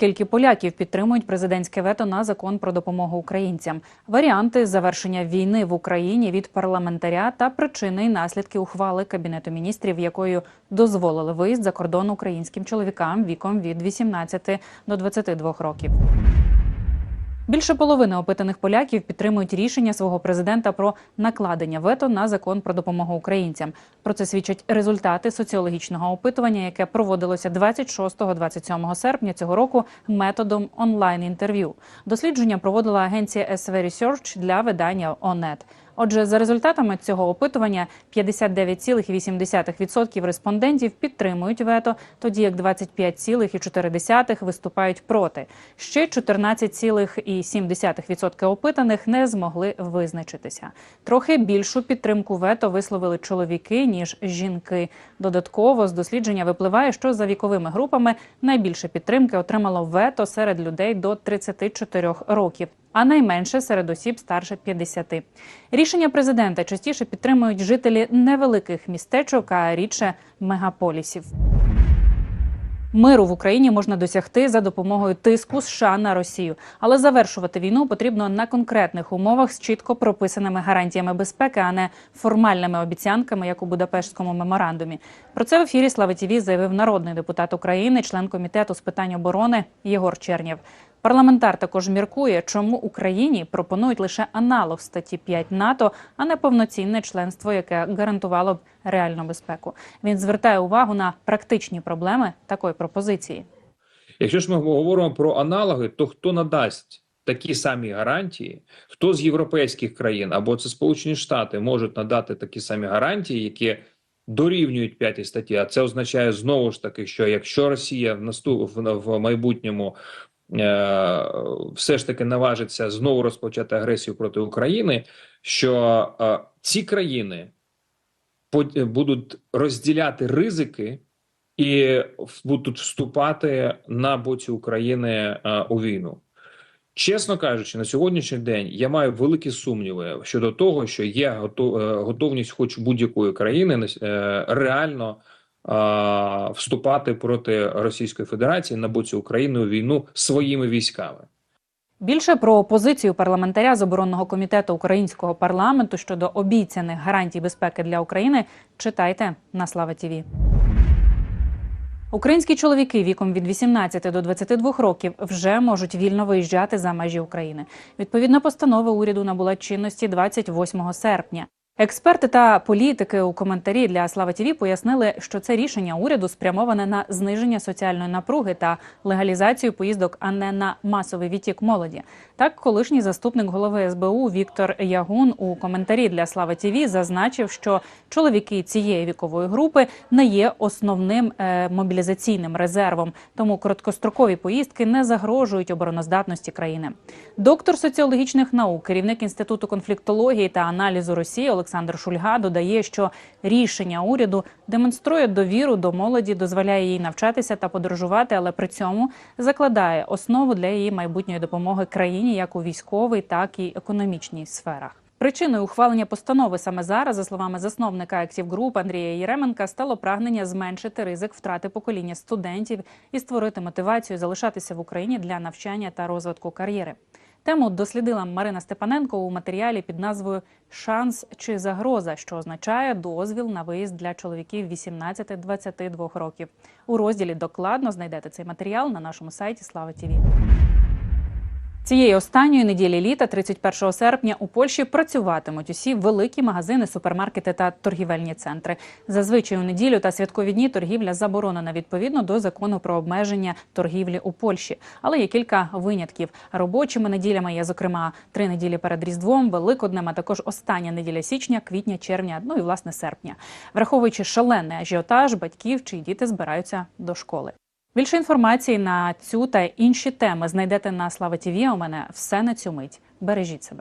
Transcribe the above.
Скільки поляків підтримують президентське вето на закон про допомогу українцям? Варіанти завершення війни в Україні від парламентаря та причини і наслідки ухвали кабінету міністрів, якою дозволили виїзд за кордон українським чоловікам віком від 18 до 22 років. Більше половини опитаних поляків підтримують рішення свого президента про накладення вето на закон про допомогу українцям. Про це свідчать результати соціологічного опитування, яке проводилося 26-27 серпня цього року методом онлайн-інтерв'ю. Дослідження проводила агенція SV Research для видання ОНЕТ. Отже, за результатами цього опитування 59,8% респондентів підтримують вето, тоді як 25,4% виступають проти. Ще 14,7% опитаних не змогли визначитися. Трохи більшу підтримку вето висловили чоловіки ніж жінки. Додатково з дослідження випливає, що за віковими групами найбільше підтримки отримало вето серед людей до 34 років а найменше серед осіб старше 50. Рішення президента частіше підтримують жителі невеликих містечок, а рідше мегаполісів. Миру в Україні можна досягти за допомогою тиску США на Росію, але завершувати війну потрібно на конкретних умовах з чітко прописаними гарантіями безпеки, а не формальними обіцянками, як у Будапештському меморандумі. Про це в ефірі Слава ТІВІ заявив народний депутат України, член комітету з питань оборони Єгор Чернєв. Парламентар також міркує, чому Україні пропонують лише аналог статті 5 НАТО, а не повноцінне членство, яке гарантувало б реальну безпеку. Він звертає увагу на практичні проблеми такої пропозиції. Якщо ж ми говоримо про аналоги, то хто надасть такі самі гарантії, хто з європейських країн або це Сполучені Штати можуть надати такі самі гарантії, які дорівнюють п'ятій статті? А це означає знову ж таки, що якщо Росія в наступ в, майбутньому все ж таки наважиться знову розпочати агресію проти України, що е, ці країни будуть розділяти ризики і будуть вступати на боці України е, у війну. Чесно кажучи, на сьогоднішній день я маю великі сумніви щодо того, що є готовність, хоч будь-якої країни, реально вступати проти Російської Федерації на боці України у війну своїми військами. Більше про позицію парламентаря з оборонного комітету українського парламенту щодо обіцяних гарантій безпеки для України читайте на Слава Тіві. Українські чоловіки віком від 18 до 22 років вже можуть вільно виїжджати за межі України. Відповідна постанова уряду набула чинності 28 серпня. Експерти та політики у коментарі для Слава Тіві пояснили, що це рішення уряду спрямоване на зниження соціальної напруги та легалізацію поїздок, а не на масовий відтік молоді. Так, колишній заступник голови СБУ Віктор Ягун у коментарі для Слава Тіві зазначив, що чоловіки цієї вікової групи не є основним е, мобілізаційним резервом, тому короткострокові поїздки не загрожують обороноздатності країни. Доктор соціологічних наук, керівник інституту конфліктології та аналізу Росії Олександр Олександр Шульга додає, що рішення уряду демонструє довіру до молоді, дозволяє їй навчатися та подорожувати, але при цьому закладає основу для її майбутньої допомоги країні як у військовій, так і економічній сферах. Причиною ухвалення постанови саме зараз, за словами засновника Актів Груп Андрія Єременка, стало прагнення зменшити ризик втрати покоління студентів і створити мотивацію залишатися в Україні для навчання та розвитку кар'єри. Тему дослідила Марина Степаненко у матеріалі під назвою Шанс чи загроза, що означає дозвіл на виїзд для чоловіків 18-22 років. У розділі докладно знайдете цей матеріал на нашому сайті Слава Тіві. Цієї останньої неділі літа, 31 серпня, у Польщі працюватимуть усі великі магазини, супермаркети та торгівельні центри. Зазвичай у неділю та святкові дні торгівля заборонена відповідно до закону про обмеження торгівлі у Польщі. Але є кілька винятків. Робочими неділями є зокрема три неділі перед різдвом, великоднем, а також остання неділя січня, квітня, червня, ну і власне серпня, враховуючи шалений ажіотаж, батьків чиї діти збираються до школи. Більше інформації на цю та інші теми знайдете на Слава Тіві. У мене все на цю мить. Бережіть себе.